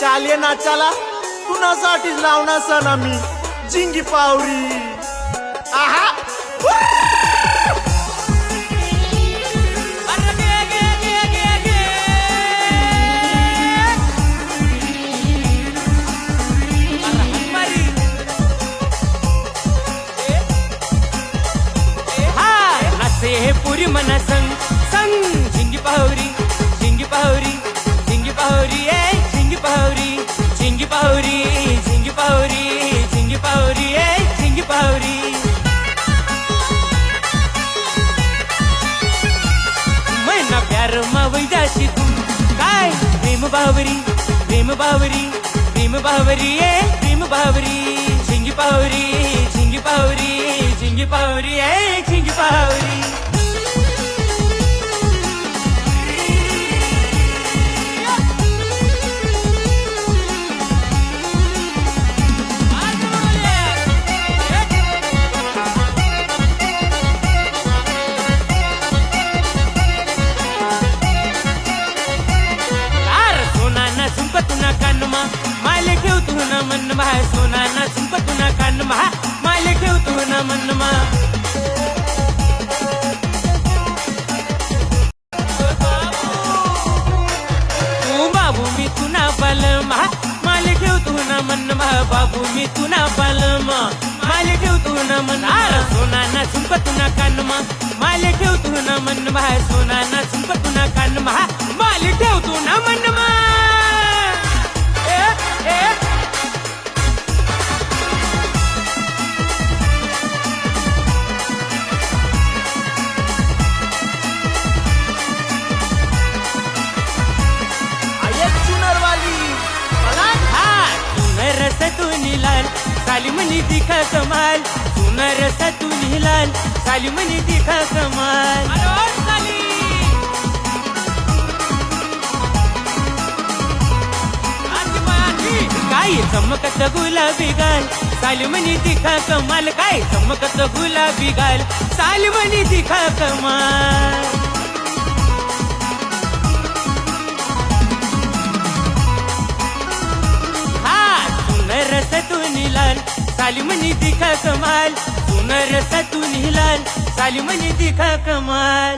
चाले नाचाला कुणासाठीच लावणार सण आम्ही. जिंगी पावरी. आहा! अरे പാവരി ഭീമ പാവരിയേ ഭീമ പാവരി ചിങ്കി പാവരി ചിങ്കി പാവരി ചിങ്കി പാവരിയേ ചിങ്കി പാവരി ठेव तू ना मनमा सोना ना सुंपतु ना कानमा. माले ठेवतो ना मनमा. तू बाबू मी तुना बलमा माले ठेव तू ना मनमा बाबू मी तुना बलमा माले ठेव ना मन सोना ना सुंपतु ना कानमा. माले ठेव तू ना मनमा सोना ना सालीमणी दिखा कमाल सुनर सतुनी लाल सालीमणी दिखा कमाल काय चमकत गुलाबी गाल सालीमणी दिखा कमाल काय चमकत गुलाबी गाल सालीमणी दिखा कमाल सालिमनी दिखा कमाल. सुनर सतुनी लाल सालिमनी दिखा कमाल.